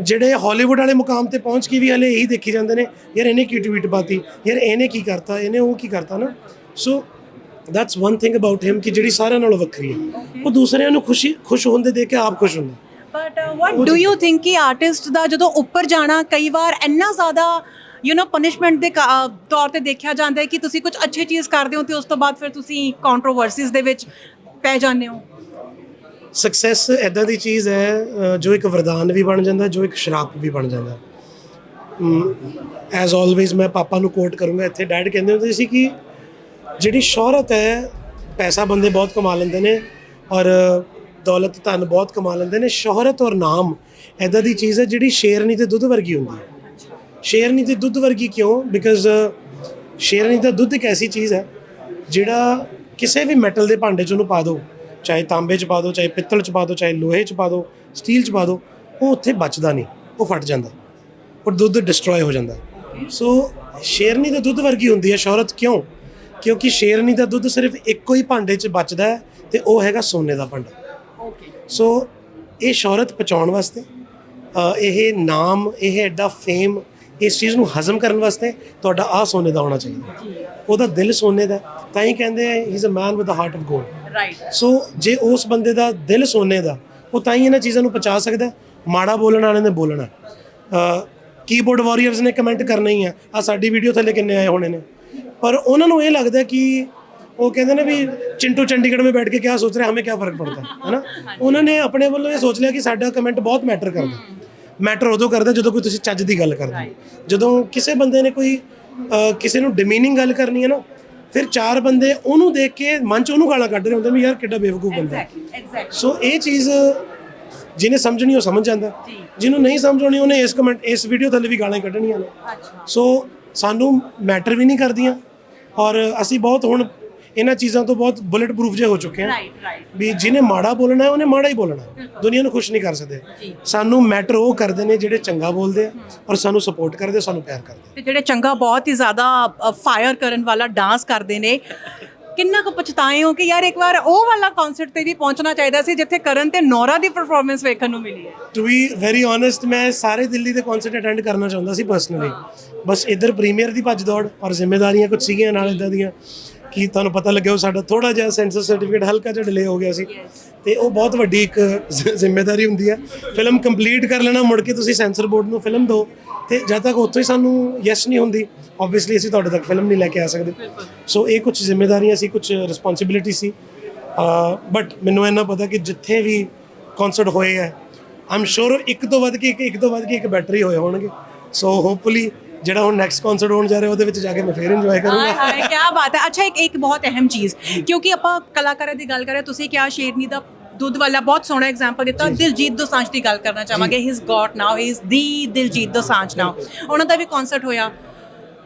ਜਿਹੜੇ ਹਾਲੀਵੁੱਡ ਵਾਲੇ ਮੁਕਾਮ ਤੇ ਪਹੁੰਚ ਕੇ ਵੀ ਹਲੇ ਇਹੀ ਦੇਖੀ ਜਾਂਦੇ ਨੇ, ਯਾਰ ਇਹਨੇ ਕੀ ਟਵੀਟ ਪਾਤੀ, ਯਾਰ ਇਹਨੇ ਕੀ ਕਰਤਾ, ਇਹਨੇ ਉਹ ਕੀ ਕਰਤਾ ਨਾ। So that's one thing about him ਕਿ ਜਿਹੜੀ ਸਾਰਿਆਂ ਨਾਲੋਂ ਵੱਖਰੀ ਹੈ। ਉਹ ਦੂਸਰਿਆਂ ਨੂੰ ਖੁਸ਼ੀ, ਖੁਸ਼ ਹੁੰਦੇ ਦੇਖ ਕੇ ਆਪ ਖੁਸ਼ ਹੁੰਦਾ। But what do you think ਕਿ ਆਰਟਿਸਟ ਦਾ ਜਦੋਂ ਉੱਪਰ ਜਾਣਾ, ਕਈ ਵਾਰ ਇੰਨਾ ਜ਼ਿਆਦਾ ਯੂ نو ਪਨਿਸ਼ਮੈਂਟ ਦੇ ਕਾ- ਤੌਰ ਤੇ ਦੇਖਿਆ ਜਾਂਦਾ ਹੈ ਕਿ ਤੁਸੀਂ ਕੁਝ ਅੱਛੀ ਚੀਜ਼ ਕਰਦੇ ਹੋ ਤੇ ਉਸ ਤੋਂ ਬਾਅਦ ਫਿਰ ਤੁਸੀਂ ਕੰਟਰੋਵਰਸੀਜ਼ ਦੇ ਵਿੱਚ ਪੈ ਜਾਂਦੇ ਹੋ। ਸਕਸੈਸ ਐਦਾਂ ਦੀ ਚੀਜ਼ ਹੈ ਜੋ ਇੱਕ ਵਰਦਾਨ ਵੀ ਬਣ ਜਾਂਦਾ, ਜੋ ਇੱਕ ਸ਼ਰਾਪ ਵੀ ਬਣ ਜਾਂਦਾ। ਐਜ਼ ਆਲਵੇਜ਼ ਮੈਂ ਪਾਪਾ ਨੂੰ ਕੋਟ ਕਰੂੰਗਾ, ਇੱਥੇ ਡੈਡ ਕਹਿੰਦੇ ਹੁੰਦੇ ਸੀ ਕਿ ਜਿਹੜੀ ਸ਼ੋਹਰਤ ਹੈ, ਪੈਸਾ ਬੰਦੇ ਬਹੁਤ ਕਮਾ ਲੈਂਦੇ ਨੇ ਔਰ ਦੌਲਤ, ਧਨ ਬਹੁਤ ਕਮਾ ਲੈਂਦੇ ਨੇ। ਸ਼ੋਹਰਤ ਔਰ ਨਾਮ ਐਦਾਂ ਦੀ ਚੀਜ਼ ਹੈ ਜਿਹੜੀ ਸ਼ੇਰਨੀ ਤੇ ਦੁੱਧ ਵਰਗੀ ਹੁੰਦੀ ਹੈ। ਸ਼ੇਰਨੀ ਤੇ ਦੁੱਧ ਵਰਗੀ ਕਿਉਂ? ਬਿਕਾਜ਼ ਸ਼ੇਰਨੀ ਦਾ ਦੁੱਧ ਇੱਕ ਐਸੀ ਚੀਜ਼ ਹੈ, ਜਿਹੜਾ ਕਿਸੇ ਵੀ ਮੈਟਲ ਦੇ ਭਾਂਡੇ 'ਚ ਉਹਨੂੰ ਪਾ ਦਿਓ। ਚਾਹੇ ਤਾਂਬੇ 'ਚ ਪਾ ਦਿਓ ਚਾਹੇ ਪਿੱਤਲ 'ਚ ਪਾ ਦਿਓ ਚਾਹੇ ਲੋਹੇ 'ਚ ਪਾ ਦਿਓ ਸਟੀਲ 'ਚ ਪਾ ਦਿਓ ਉਹ ਉੱਥੇ ਬਚਦਾ ਨਹੀਂ ਉਹ ਫਟ ਜਾਂਦਾ। ਔਰ ਦੁੱਧ ਡਿਸਟਰੋਏ ਹੋ ਜਾਂਦਾ। ਸੋ ਸ਼ੇਰਨੀ ਦੇ ਦੁੱਧ ਵਰਗੀ ਹੁੰਦੀ ਹੈ ਸ਼ੌਹਰਤ ਕਿਉਂ? ਕਿਉਂਕਿ ਸ਼ੇਰਨੀ ਦਾ ਦੁੱਧ ਸਿਰਫ ਇੱਕੋ ਹੀ ਭਾਂਡੇ 'ਚ ਬਚਦਾ ਹੈ ਤੇ ਉਹ ਹੈਗਾ ਸੋਨੇ ਦਾ ਭਾਂਡਾ। ਓਕੇ ਸੋ ਇਹ ਸ਼ੌਹਰਤ ਪਹੁੰਚਾਉਣ ਵਾਸਤੇ ਇਹ ਨਾਮ ਇਹ ਐਡਾ ਫੇਮ ਇਸ ਚੀਜ਼ ਨੂੰ ਹਜ਼ਮ ਕਰਨ ਵਾਸਤੇ ਤੁਹਾਡਾ ਆ ਸੋਨੇ ਦਾ ਹੋਣਾ ਚਾਹੀਦਾ। ਉਹਦਾ ਦਿਲ ਸੋਨੇ ਦਾ। ਤਾਂ ਹੀ ਕਹਿੰਦੇ he is a man with a heart of gold right so ਜੇ ਉਸ ਬੰਦੇ ਦਾ ਦਿਲ ਸੋਨੇ ਦਾ ਉਹ ਤਾਂ ਹੀ ਇਹਨਾਂ ਚੀਜ਼ਾਂ ਨੂੰ ਪਹੁੰਚਾ ਸਕਦਾ ਮਾੜਾ ਬੋਲਣ ਵਾਲੇ ਨੇ ਬੋਲਣਾ। ਕੀਬੋਰਡ ਵਾਰੀਅਰਸ ਨੇ ਕਮੈਂਟ ਕਰਨਾ ਹੀ ਆ। ਆ ਸਾਡੀ ਵੀਡੀਓ ਥੱਲੇ ਕਿੰਨੇ ਆਏ ਹੋਣੇ ਨੇ। ਪਰ ਉਹਨਾਂ ਨੂੰ ਇਹ ਲੱਗਦਾ ਕਿ ਉਹ ਕਹਿੰਦੇ ਨੇ ਵੀ ਚਿੰਟੂ ਚੰਡੀਗੜ੍ਹ ਵਿੱਚ ਬੈਠ ਕੇ ਕੀ ਸੋਚ ਰਿਹਾ ਹਮੇ ਕੀ ਫ਼ਰਕ ਪੜਦਾ ਹੈ ਨਾ ਉਹਨਾਂ ਨੇ ਆਪਣੇ ਵੱਲੋਂ ਇਹ ਸੋਚ ਲਿਆ ਕਿ ਸਾਡਾ ਕਮੈਂਟ ਬਹੁਤ ਮੈਟਰ ਕਰਦਾ। ਮੈਟਰ ਉਦੋਂ ਕਰਦਾ ਜਦੋਂ ਕੋਈ ਤੁਸੀਂ ਚੱਜ ਦੀ ਗੱਲ ਕਰਦੇ ਜਦੋਂ ਕਿਸੇ ਬੰਦੇ ਨੇ ਕੋਈ ਕਿਸੇ ਨੂੰ ਡਿਮੀਨਿੰਗ ਗੱਲ ਕਰਨੀ ਹੈ ਨਾ ਫਿਰ ਚਾਰ ਬੰਦੇ ਉਹਨੂੰ ਦੇਖ ਕੇ ਮਨ ਚ ਉਹਨੂੰ ਗਾਲਾਂ ਕੱਢ ਰਹੇ ਹੁੰਦੇ ਵੀ ਯਾਰ ਕਿੱਡਾ ਬੇਵਕੂਫ ਬੰਦਾ ਸੋ ਇਹ ਚੀਜ਼ ਜਿਹਨੇ ਸਮਝਣੀ ਉਹ ਸਮਝ ਜਾਂਦਾ। ਜਿਹਨੂੰ ਨਹੀਂ ਸਮਝਣੀ ਉਹਨੇ ਇਸ ਕਮੈਂਟ ਇਸ ਵੀਡੀਓ ਥੱਲੇ ਵੀ ਗਾਲਾਂ ਹੀ ਕੱਢਣੀਆਂ ਨੇ। ਅੱਛਾ। ਸੋ ਸਾਨੂੰ ਮੈਟਰ ਵੀ ਨਹੀਂ ਕਰਦੀਆਂ। ਔਰ ਅਸੀਂ ਬਹੁਤ ਹੁਣ ਇਹਨਾਂ ਚੀਜ਼ਾਂ ਤੋਂ ਬਹੁਤ ਬੁਲੇਟ ਪ੍ਰੂਫ ਜੇ ਹੋ ਚੁੱਕੇ ਹਾਂ ਰਾਈਟ ਰਾਈਟ ਵੀ ਜਿਹਨੇ ਮਾੜਾ ਬੋਲਣਾ ਹੈ ਉਹਨੇ ਮਾੜਾ ਹੀ ਬੋਲਣਾ। ਦੁਨੀਆ ਨੂੰ ਖੁਸ਼ ਨਹੀਂ ਕਰ ਸਕਦੇ। ਸਾਨੂੰ ਮੈਟਰ ਉਹ ਕਰਦੇ ਨੇ ਜਿਹੜੇ ਚੰਗਾ ਬੋਲਦੇ ਆ ਔਰ ਸਾਨੂੰ ਸਪੋਰਟ ਕਰਦੇ ਸਾਨੂੰ ਪਿਆਰ ਕਰਦੇ ਤੇ ਜਿਹੜੇ ਚੰਗਾ ਬਹੁਤ ਹੀ ਜ਼ਿਆਦਾ ਫਾਇਰ ਕਰਨ ਵਾਲਾ ਡਾਂਸ ਕਰਦੇ ਨੇ। ਕਿੰਨਾ ਕੁ ਪਛਤਾਏ ਹੋ ਕਿ ਯਾਰ ਇੱਕ ਵਾਰ ਉਹ ਵਾਲਾ ਕਨਸਰਟ ਤੇ ਵੀ ਪਹੁੰਚਣਾ ਚਾਹੀਦਾ ਸੀ ਜਿੱਥੇ ਕਰਨ ਤੇ ਨੋਰਾ ਦੀ ਪਰਫਾਰਮੈਂਸ ਵੇਖਣ ਨੂੰ ਮਿਲੀ ਹੈ। ਟੂ ਬੀ ਵੈਰੀ ਓਨੈਸਟ ਮੈਂ ਸਾਰੇ ਦਿੱਲੀ ਦੇ ਕਨਸਰਟ ਅਟੈਂਡ ਕਰਨਾ ਚਾਹੁੰਦਾ ਸੀ ਪਰਸਨਲੀ ਬਸ ਇੱਧਰ ਪ੍ਰੀਮੀਅਰ ਦੀ ਭੱਜ ਦੌੜ ਔਰ ਜ਼ਿੰਮੇਵਾਰੀਆਂ ਕੁਝ ਸੀਗੀਆਂ ਨਾਲ ਇਦਾਂ ਦੀਆਂ। ਕਿ ਤੁਹਾਨੂੰ ਪਤਾ ਲੱਗਿਆ ਉਹ ਸਾਡਾ ਥੋੜਾ ਜਿਹਾ ਸੈਂਸਰ ਸਰਟੀਫਿਕੇਟ ਹਲਕਾ ਜਿਹਾ ਡਿਲੇ ਹੋ ਗਿਆ ਸੀ। ਤੇ ਉਹ ਬਹੁਤ ਵੱਡੀ ਇੱਕ ਜ਼ਿੰਮੇਵਾਰੀ ਹੁੰਦੀ ਹੈ। ਫਿਲਮ ਕੰਪਲੀਟ ਕਰ ਲੈਣਾ ਮੁੜ ਕੇ ਤੁਸੀਂ ਸੈਂਸਰ ਬੋਰਡ ਨੂੰ ਫਿਲਮ ਦਿਓ। ਤੇ ਜਦ ਤੱਕ ਉੱਥੋਂ ਹੀ ਸਾਨੂੰ ਯੈਸ ਨਹੀਂ ਹੁੰਦੀ ਆਬਵੀਅਸਲੀ ਅਸੀਂ ਤੁਹਾਡੇ ਤੱਕ ਫਿਲਮ ਨਹੀਂ ਲੈ ਕੇ ਆ ਸਕਦੇ। ਸੋ ਇਹ ਕੁਝ ਜ਼ਿੰਮੇਵਾਰੀਆਂ ਸੀ ਕੁਝ ਰਿਸਪੌਂਸਿਬਿਲਿਟੀ ਸੀ। ਬਟ ਮੈਨੂੰ ਇਹਨਾਂ ਪਤਾ ਕਿ ਜਿੱਥੇ ਵੀ ਕਨਸਰਟ ਹੋਏ ਹੈ ਆਮ ਸ਼ੋਰ ਇੱਕ ਤੋਂ ਵੱਧ ਕੇ ਇੱਕ ਇੱਕ ਤੋਂ ਵੱਧ ਕੇ ਇੱਕ ਬੈਟਰੀ ਹੋਏ ਹੋਣਗੇ। ਸੋ ਹੋਪਫੁਲੀ ਜਿਹੜਾ ਹੁਣ ਨੈਕਸਟ ਕਨਸਰਟ ਹੋਣ ਜਾ ਰਿਹਾ ਉਹਦੇ ਵਿੱਚ ਜਾ ਕੇ ਮੈਂ ਫੇਰ ਇੰਜੋਏ ਕਰੂੰਗਾ। ਹਾਏ ਕੀ ਬਾਤ ਹੈ। ਅੱਛਾ ਇੱਕ ਇੱਕ ਬਹੁਤ ਅਹਿਮ ਚੀਜ਼ ਕਿਉਂਕਿ ਆਪਾਂ ਕਲਾਕਾਰਾਂ ਦੀ ਗੱਲ ਕਰਾਂ ਤੁਸੀਂ ਕਿਹਾ ਸ਼ੇਰਨੀ ਦਾ ਦੁੱਧ ਵਾਲਾ ਬਹੁਤ ਸੋਹਣਾ ਐਗਜ਼ਾਮਪਲ ਦਿੱਤਾ। ਦਿਲਜੀਤ ਦੋਸਾਂਝ ਦੀ ਗੱਲ ਕਰਨਾ ਚਾਹਾਂਗੇ। He is got now he is the Diljit Dosanjh now ਉਹਨਾਂ ਦਾ ਵੀ ਕਨਸਰਟ ਹੋਇਆ।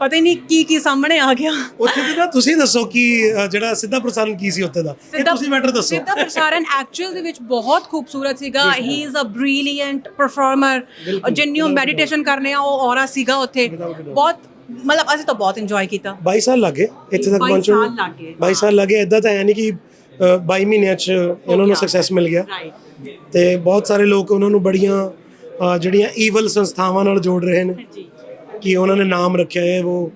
ਪਤਾ ਹੀ ਨਹੀਂ ਕੀ ਕੀ ਸਾਹਮਣੇ ਆ ਗਿਆ। ਉੱਥੇ ਦੀ ਨਾ ਤੁਸੀਂ ਦੱਸੋ ਕਿ ਅ, ਜਿਹੜਾ ਸਿੱਧਾ ਪ੍ਰਸਾਰਣ ਕੀ ਸੀ ਉੱਥੇ ਦਾ? ਇਹ ਤੁਸੀਂ ਮੈਟਰ ਦੱਸੋ। ਸਿੱਧਾ ਪ੍ਰਸਾਰਣ ਐਕਚੁਅਲ ਦੇ ਵਿੱਚ ਬਹੁਤ ਖੂਬਸੂਰਤ ਸੀਗਾ। He is a brilliant performer ਜਿੰਨੂੰ meditation ਕਰਨੇ ਆ ਉਹ ਔਰਾ ਸੀਗਾ ਉੱਥੇ। ਬਹੁਤ ਮਤਲਬ ਅਸੀਂ ਤਾਂ ਬਹੁਤ ਇੰਜੋਏ ਕੀਤਾ। 22 ਸਾਲ ਲੱਗੇ ਇੱਥੇ ਤੱਕ 22 ਪਹੁੰਚਣ ਸਾਲ ਲੱਗ। ਗਏ। 22 ਸਾਲ ਲੱਗੇ ਇਦਾਂ ਤਾਂ ਹੈ ਨਹੀਂ ਕਿ ਅ, 22 ਮਹੀਨਿਆਂ 'ਚ ਇਹਨਾਂ ਨੂੰ ਸਕਸੈਸ ਮਿਲ ਗਿਆ। ਰਾਈਟ ਤੇ ਬਹੁਤ ਸਾਰੇ ਲੋਕ ਉਹਨਾਂ ਨੂੰ ਬੜੀਆਂ ਅ, ਜਿਹੜੀਆਂ ਈਵਲ ਸੰਸਥਾਵਾਂ ਨਾਲ ਜੋੜ ਰਹੇ ਨੇ। ਜੀ। ਕਿ ਉਹਨਾਂ ਨੇ ਨਾਮ ਰੱਖਿਆ ਹੈ ਉਹ।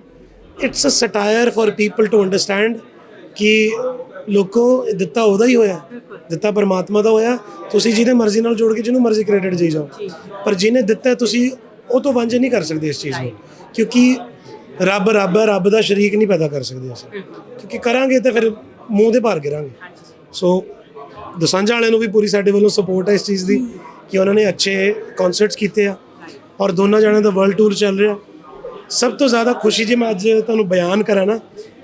It's a satire for people to understand ਕਿ ਲੋਕੋ ਦਿੱਤਾ ਉਹਦਾ ਹੀ ਹੋਇਆ। ਦਿੱਤਾ ਪਰਮਾਤਮਾ ਦਾ ਹੋਇਆ। ਤੁਸੀਂ ਜਿਹਦੇ ਮਰਜ਼ੀ ਨਾਲ ਜੋੜ ਕੇ ਜਿਹਨੂੰ ਮਰਜ਼ੀ ਕ੍ਰੈਡਿਟ ਦੇਈ ਜਾਓ। ਪਰ ਜਿਹਨੇ ਦਿੱਤਾ ਤੁਸੀਂ ਉਹ ਤੋਂ ਵਾਂਝੇ ਨਹੀਂ ਕਰ ਸਕਦੇ ਇਸ ਚੀਜ਼ ਨੂੰ। ਕਿਉਂਕਿ ਰੱਬ ਰੱਬ ਹੈ ਰੱਬ ਦਾ ਸ਼ਰੀਕ ਨਹੀਂ ਪੈਦਾ ਕਰ ਸਕਦੇ ਅਸੀਂ। ਕਿਉਂਕਿ ਕਰਾਂਗੇ ਤੇ ਫਿਰ ਮੂੰਹ ਦੇ ਭਾਰ ਗਿਰਾਂਗੇ। ਸੋ ਦਸਾਂਝਾ ਵਾਲਿਆਂ ਨੂੰ ਵੀ ਪੂਰੀ ਸਾਡੇ ਵੱਲੋਂ ਸਪੋਰਟ ਹੈ ਇਸ ਚੀਜ਼ ਦੀ ਕਿ ਉਹਨਾਂ ਨੇ ਅੱਛੇ ਕਨਸਰਟਸ ਕੀਤੇ ਆ। ਔਰ ਦੋਨਾਂ ਜਣਿਆਂ ਦਾ ਵਰਲਡ ਟੂਰ ਚੱਲ ਰਿਹਾ। ਸਭ ਤੋਂ ਜ਼ਿਆਦਾ ਖੁਸ਼ੀ ਜੇ ਮੈਂ ਅੱਜ ਤੁਹਾਨੂੰ ਬਿਆਨ ਕਰਾਂ ਨਾ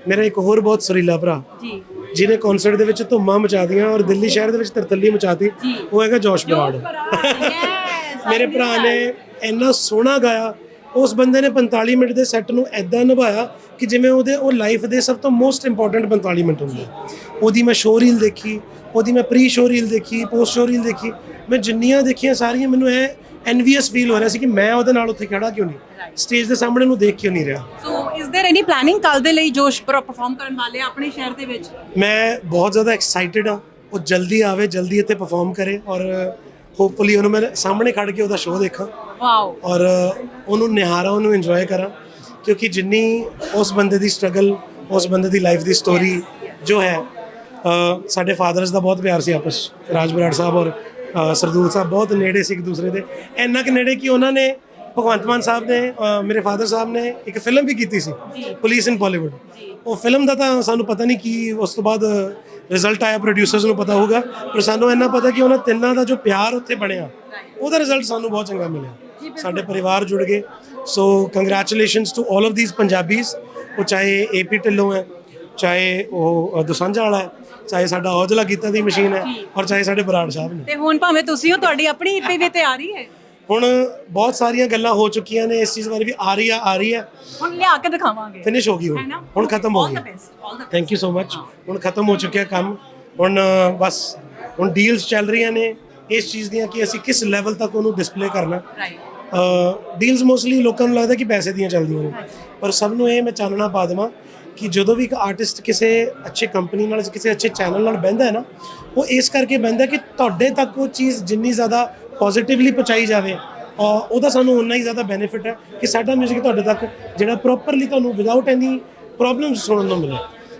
ਮੇਰਾ ਇੱਕ ਹੋਰ ਬਹੁਤ ਸੁਰੀਲਾ ਭਰਾ। ਜੀ। ਜਿਹਨੇ ਕਨਸਰਟ ਦੇ ਵਿੱਚ ਧੁੰਮਾਂ ਮਚਾਦੀਆਂ ਔਰ ਦਿੱਲੀ ਸ਼ਹਿਰ ਦੇ ਵਿੱਚ ਤਰਤੱਲੀ ਮਚਾਤੀ ਉਹ ਹੈਗਾ ਜੋਸ਼ ਬਰਾੜ। *laughs* ਮੇਰੇ ਭਰਾ ਨੇ ਇੰਨਾ ਸੋਹਣਾ ਗਾਇਆ ਉਸ ਬੰਦੇ ਨੇ 45 ਮਿੰਟ ਦੇ ਸੈੱਟ ਨੂੰ ਐਦਾਂ ਨਿਭਾਇਆ ਕਿ ਜਿਵੇਂ ਉਹਦੇ ਉਹ ਲਾਈਫ ਦੇ ਸਭ ਤੋਂ ਮੋਸਟ ਇੰਪੋਰਟੈਂਟ 45 ਮਿੰਟ ਹੁੰਦੇ। ਉਹਦੀ ਮੈਂ ਸ਼ੋਅ ਰੀਲ ਦੇਖੀ ਉਹਦੀ ਮੈਂ ਪ੍ਰੀ ਸ਼ੋਅ ਰੀਲ ਦੇਖੀ ਪੋਸਟ ਸ਼ੋਅ ਰੀਲ ਦੇਖੀ ਮੈਂ ਜਿੰਨੀਆਂ ਦੇਖੀਆਂ ਸਾਰੀਆਂ ਮੈਨੂੰ ਐ ਐਨਵੀਐਸ ਫੀਲ ਹੋ ਰਿਹਾ ਸੀ ਕਿ ਮੈਂ ਉਹਦੇ ਨਾਲ ਉੱਥੇ ਖੜਾ ਕਿਉਂ ਨਹੀਂ ਸਟੇਜ ਦੇ ਸਾਹਮਣੇ ਨੂੰ ਦੇਖ ਕਿਉਂ ਨਹੀਂ ਰਿਹਾ so is there any planning ਕੱਲ ਦੇ ਲਈ ਜੋਸ਼ ਪਰਫਾਰਮ ਕਰਨ ਵਾਲੇ ਆ ਆਪਣੇ ਸ਼ਹਿਰ ਦੇ ਵਿੱਚ ਮੈਂ ਬਹੁਤ ਜ਼ਿਆਦਾ ਐਕਸਾਈਟਿਡ ਆ ਉਹ ਜਲਦੀ ਆਵੇ ਜਲਦੀ ਇੱਥੇ ਪਰਫਾਰਮ ਕਰੇ ਔਰ ਹੋਪਫੁਲੀ ਉਹਨੂੰ ਮੈਂ ਸਾਹਮਣੇ ਖੜ ਕੇ ਉਹਦਾ ਸ਼ੋਅ ਦੇਖਾਂ ਵਾਓ ਔਰ ਉਹਨੂੰ ਨਿਹਾਰਾਂ ਉਹਨੂੰ ਇੰਜੋਏ ਕਰਾਂ ਕਿਉਂਕਿ ਜਿੰਨੀ ਉਸ ਬੰਦੇ ਦੀ ਸਟਰਗਲ ਉਸ ਬੰਦੇ ਦੀ ਲਾਈਫ ਦੀ ਸਟੋਰੀ ਜੋ ਹੈ ਅ, ਸਾਡੇ ਫਾਦਰਸ ਦਾ ਬਹੁਤ ਪਿਆਰ ਸੀ ਆਪਸ 'ਚ। ਰਾਜ ਬਰਾੜ ਸਾਹਿਬ ਔਰ ਅ, ਸਰਦੂਲ ਸਾਹਿਬ ਬਹੁਤ ਨੇੜੇ ਸੀ ਇੱਕ ਦੂਸਰੇ ਦੇ। ਇੰਨਾ ਕਿ ਨੇੜੇ ਕਿ ਉਹਨਾਂ ਨੇ ਭਗਵੰਤ ਮਾਨ ਸਾਹਿਬ ਨੇ ਮੇਰੇ ਫਾਦਰ ਸਾਹਿਬ ਨੇ ਇੱਕ ਫਿਲਮ ਵੀ ਕੀਤੀ ਸੀ ਪੁਲਿਸ ਇਨ ਬਾਲੀਵੁੱਡ। ਉਹ ਫਿਲਮ ਦਾ ਤਾਂ ਸਾਨੂੰ ਪਤਾ ਨਹੀਂ ਕੀ ਉਸ ਤੋਂ ਬਾਅਦ ਰਿਜ਼ਲਟ ਆਇਆ ਪ੍ਰੋਡਿਊਸਰਸ ਨੂੰ ਪਤਾ ਹੋਊਗਾ ਪਰ ਸਾਨੂੰ ਇੰਨਾ ਪਤਾ ਕਿ ਉਹਨਾਂ ਤਿੰਨਾਂ ਦਾ ਜੋ ਪਿਆਰ ਉੱਥੇ ਬਣਿਆ ਉਹਦਾ ਰਿਜ਼ਲਟ ਸਾਨੂੰ ਬਹੁਤ ਚੰਗਾ ਮਿਲਿਆ। ਸਾਡੇ ਪਰਿਵਾਰ ਜੁੜ ਗਏ। So congratulations to 올 of these Punjabis ਉਹ ਚਾਹੇ ਏਪੀ ਢਿੱਲੋਂ ਹੈ ਚਾਹੇ ਉਹ ਦਸਾਂਝਾ ਵਾਲਾ ਹੈ ਚਾਹੇ ਸਾਡਾ ਔਜਲਾ ਗੀਤਾ ਦੀ ਮਸ਼ੀਨ ਹੈ ਔਰ ਚਾਹੇ ਸਾਡੇ ਬਰਾੜ ਸਾਹਿਬ ਨੇ। ਤੇ ਹੁਣ ਭਾਵੇਂ ਤੁਸੀਂ ਹੋ ਤੁਹਾਡੀ ਆਪਣੀ ਈਪੀ ਵੀ ਤਿਆਰੀ ਹੈ? ਹੁਣ ਬਹੁਤ ਸਾਰੀਆਂ ਗੱਲਾਂ ਹੋ ਚੁੱਕੀਆਂ ਨੇ ਇਸ ਚੀਜ਼ ਬਾਰੇ ਵੀ ਆ ਰਹੀ ਆ ਆ ਰਹੀ ਹੈ ਹੁਣ ਲਿਆ ਕੇ ਦਿਖਾਵਾਂਗੇ। ਫਿਨਿਸ਼ ਹੋ ਗਈ ਹੁਣ? ਹੁਣ ਖਤਮ ਹੋ ਗਈ। ਥੈਂਕ ਯੂ ਸੋ ਮੱਚ ਹੁਣ ਖਤਮ ਹੋ ਚੁੱਕਿਆ ਕੰਮ। ਹੁਣ ਬਸ ਹੁਣ ਡੀਲਸ ਚੱਲ ਰਹੀਆਂ ਨੇ ਇਸ ਚੀਜ਼ ਦੀਆਂ ਕਿ ਅਸੀਂ ਕਿਸ ਲੈਵਲ ਤੱਕ ਉਹਨੂੰ ਡਿਸਪਲੇ ਕਰਨਾ। ਰਾਈਟ ਡੀਲਸ ਮੋਸਟਲੀ ਲੋਕਾਂ ਨੂੰ ਲੱਗਦਾ ਕਿ ਪੈਸੇ ਦੀਆਂ ਚੱਲਦੀਆਂ ਨੇ। ਪਰ ਸਭ ਨੂੰ ਇਹ ਮੈਂ ਚਾਨਣਾ ਪਾ ਦੇਵਾਂ ਕਿ ਜਦੋਂ ਵੀ ਇੱਕ ਆਰਟਿਸਟ ਕਿਸੇ ਅੱਛੇ ਕੰਪਨੀ ਨਾਲ ਕਿਸੇ ਅੱਛੇ ਚੈਨਲ ਨਾਲ ਬਹਿੰਦਾ ਹੈ ਨਾ ਉਹ ਇਸ ਕਰਕੇ ਬਹਿੰਦਾ ਕਿ ਤੁਹਾਡੇ ਤੱਕ ਉਹ ਚੀਜ਼ ਜਿੰਨੀ ਜ਼ਿਆਦਾ ਪੋਜ਼ਿਟਿਵਲੀ ਪਹੁੰਚਾਈ ਜਾਵੇ ਉਹਦਾ ਸਾਨੂੰ ਉਨਾ ਹੀ ਜ਼ਿਆਦਾ ਬੈਨੀਫਿਟ ਹੈ ਕਿ ਸਾਡਾ 뮤직 ਤੁਹਾਡੇ ਤੱਕ ਜਿਹੜਾ ਪ੍ਰੋਪਰਲੀ ਤੁਹਾਨੂੰ ਵਿਦਆਊਟ ਐਨੀ ਪ੍ਰੋਬਲਮਸ ਸੁਣਨ ਨੂੰ ਮਿਲੇ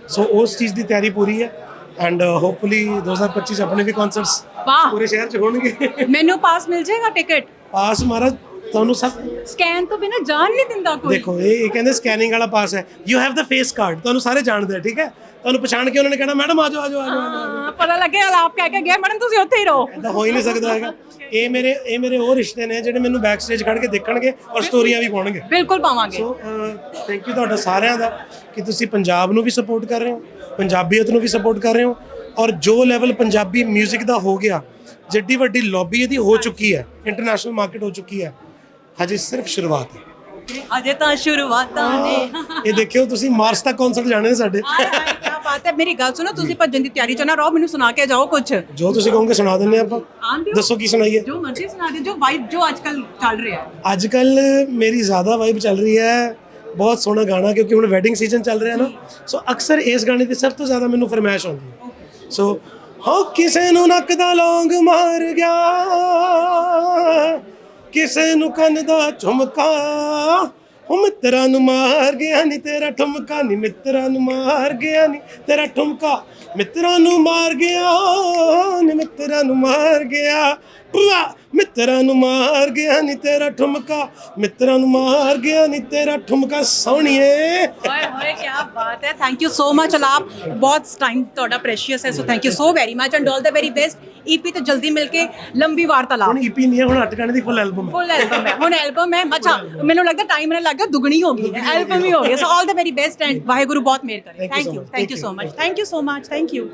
ਸੋ ਉਸ ਚੀਜ਼ ਦੀ ਤਿਆਰੀ ਪੂਰੀ ਹੈ ਐਂਡ ਹੋਪਫੁਲੀ 2025 ਚ ਆਪਣੇ ਵੀ ਕਨਸਰਟਸ ਪੂਰੇ ਸ਼ਹਿਰ ਚ ਹੋਣਗੇ। ਮੈਨੂੰ ਪਾਸ ਮਿਲ ਜਾਏਗਾ ਟਿਕਟ ਪਾਸ ਮਹਾਰਾਜ। ਤੁਹਾਨੂੰ ਸਭ ਸਕੈਨ ਤੋਂ ਬਿਨਾ ਜਾਣ ਨਹੀਂ ਦਿੰਦਾ ਕੋਈ। ਦੇਖੋ ਇਹ ਇਹ ਕਹਿੰਦੇ ਸਕੈਨਿੰਗ ਵਾਲਾ ਪਾਸ ਹੈ। You have the face card ਤੁਹਾਨੂੰ ਸਾਰੇ ਜਾਣਦੇ ਆ ਠੀਕ ਹੈ? ਤੁਹਾਨੂੰ ਪਛਾਣ ਕੇ ਉਹਨਾਂ ਨੇ ਕਹਿਣਾ ਮੈਡਮ ਆਜੋ ਆਜੋ ਆਜੋ ਹਾਂ, ਪਤਾ ਲੱਗਿਆ ਆਪ ਕਹਿ ਕੇ ਗਿਆ ਮੈਡਮ ਤੁਸੀਂ ਉੱਥੇ ਹੀ ਰਹੋ। ਐਦਾਂ ਹੋ ਹੀ ਨਹੀਂ ਸਕਦਾ ਹੈਗਾ। ਇਹ ਮੇਰੇ ਇਹ ਮੇਰੇ ਉਹ ਰਿਸ਼ਤੇ ਨੇ ਜਿਹੜੇ ਮੈਨੂੰ ਬੈਕ ਸਟੇਜ ਖੜ ਕੇ ਦੇਖਣਗੇ ਔਰ ਸਟੋਰੀਆਂ ਵੀ ਪਾਉਣਗੇ। ਬਿਲਕੁਲ ਪਾਵਾਂਗੇ। ਸੋ ਥੈਂਕ ਯੂ ਤੁਹਾਡਾ ਸਾਰਿਆਂ ਦਾ ਕਿ ਤੁਸੀਂ ਪੰਜਾਬ ਨੂੰ ਵੀ ਸਪੋਰਟ ਕਰ ਰਹੇ ਹੋ ਪੰਜਾਬੀਅਤ ਨੂੰ ਵੀ ਸਪੋਰਟ ਕਰ ਰਹੇ ਹੋ ਔਰ ਜੋ ਲੈਵਲ ਪੰਜਾਬੀ 뮤직 ਦਾ ਹੋ ਗਿਆ ਜਿੱਡੀ ਵੱਡੀ ਲੌਬੀ ਇਹਦੀ ਹੋ ਚੁੱਕੀ ਹੈ ਇੰਟਰਨੈਸ਼ਨਲ ਮਾਰਕੀਟ ਹੋ ਚੁੱਕੀ ਹੈ ਹਜੇ ਸਿਰਫ ਸ਼ੁਰੂਆਤ ਹੈ। ਅਜੇ ਤਾਂ ਸ਼ੁਰੂਆਤਾਂ ਨੇ। ਇਹ ਦੇਖਿਓ ਤੁਸੀਂ ਮਾਰਚ ਤੱਕ ਕਨਸਰਟ ਜਾਣੇ ਨੇ ਸਾਡੇ। ਕੀ ਬਾਤ ਹੈ। ਮੇਰੀ ਗੱਲ ਸੁਣੋ ਤੁਸੀਂ ਭੱਜਣ ਦੀ ਤਿਆਰੀ ਚ ਨਾ ਰਹੋ ਮੈਨੂੰ ਸੁਣਾ ਕੇ ਜਾਓ ਕੁਝ ਜੋ ਤੁਸੀਂ ਕਹੋਗੇ ਸੁਣਾ ਦਿੰਨੇ ਆਪਾਂ। ਆਂਦੇ ਹੋ? ਦੱਸੋ ਕੀ ਸੁਣਾਈਏ। ਜੋ ਮਰਜ਼ੀ ਸੁਣਾ ਦਿਓ ਜੋ ਵਾਈਬ ਜੋ ਅੱਜ ਕੱਲ ਚੱਲ ਰਿਹਾ ਹੈ। ਅੱਜ ਕੱਲ ਮੇਰੀ ਜ਼ਿਆਦਾ ਵਾਈਬ ਚੱਲ ਰਹੀ ਹੈ। ਬਹੁਤ ਸੋਹਣਾ ਗਾਣਾ ਕਿਉਂਕਿ ਹੁਣ ਵੈਡਿੰਗ ਸੀਜ਼ਨ ਚੱਲ ਰਿਹਾ ਨਾ। ਸੋ ਅਕਸਰ ਇਸ ਗਾਣੇ ਦੀ ਸਭ ਤੋਂ ਜ਼ਿਆਦਾ ਮੈਨੂੰ ਫਰਮਾਇਸ਼ ਆਉਂਦੀ ਹੈ। ਸੋ ਹੋ ਕਿਸੇ ਨੂੰ ਨੱਕ ਦਾ ਲੌਂਗ ਮਾਰ ਗਿਆ। ਕਿਸੇ ਨੂੰ ਕੰਨ ਦਾ ਝੁਮਕਾ? ਉਹ ਮਿੱਤਰਾਂ ਨੂੰ ਮਾਰ ਗਿਆ ਨਹੀਂ ਤੇਰਾ ਠੁਮਕਾ ਨਹੀਂ ਮਿੱਤਰਾਂ ਨੂੰ ਮਾਰ ਗਿਆ ਨਹੀਂ ਤੇਰਾ ਠੁਮਕਾ ਮਿੱਤਰਾਂ ਨੂੰ ਮਾਰ ਗਿਆ ਨੀ, ਮਿੱਤਰਾਂ ਨੂੰ ਮਾਰ ਗਿਆ। ਭੂਆ ਮਿੱਤਰਾਂ ਨੂੰ ਮਾਰ ਗਿਆ ਨਹੀਂ ਤੇਰਾ ਠੁਮਕਾ ਮਿੱਤਰਾਂ ਨੂੰ ਮਾਰ ਗਿਆ ਨਹੀਂ ਤੇਰਾ ਠੁਮਕਾ ਸੋਹਣੀਏ। ਓਏ ਹੋਏ ਕੀ ਬਾਤ ਹੈ। Thank you so much Alaap. ਬਹੁਤ ਟਾਈਮ ਤੁਹਾਡਾ ਪ੍ਰੈਸ਼ੀਅਸ ਹੈ so thank you so very much and all the very best EP ਤੇ ਜਲਦੀ ਮਿਲ ਕੇ ਲੰਬੀ ਵਾਰਤਾਲਾਪ ਹੁਣ ਈਪੀ ਨਹੀਂ ਹੈ ਹੁਣ ਅੱਠ ਗਾਣੇ ਦੀ ਫੁੱਲ ਐਲਬਮ ਹੈ। ਫੁੱਲ ਐਲਬਮ ਹੈ। ਹੁਣ ਐਲਬਮ ਹੈ। ਅੱਛਾ ਮੈਨੂੰ ਲੱਗਦਾ ਟਾਈਮ ਨਾਲ ਲੱਗ ਗਿਆ ਦੁਗਣੀ ਹੋ ਗਈ ਐਲਬਮ ਹੀ ਹੋ। ਗਿਆ so all the very best and Waheguru ਬਹੁਤ ਮਿਹਰ ਕਰੇ। Thank you. Thank you. So much thank you so much thank you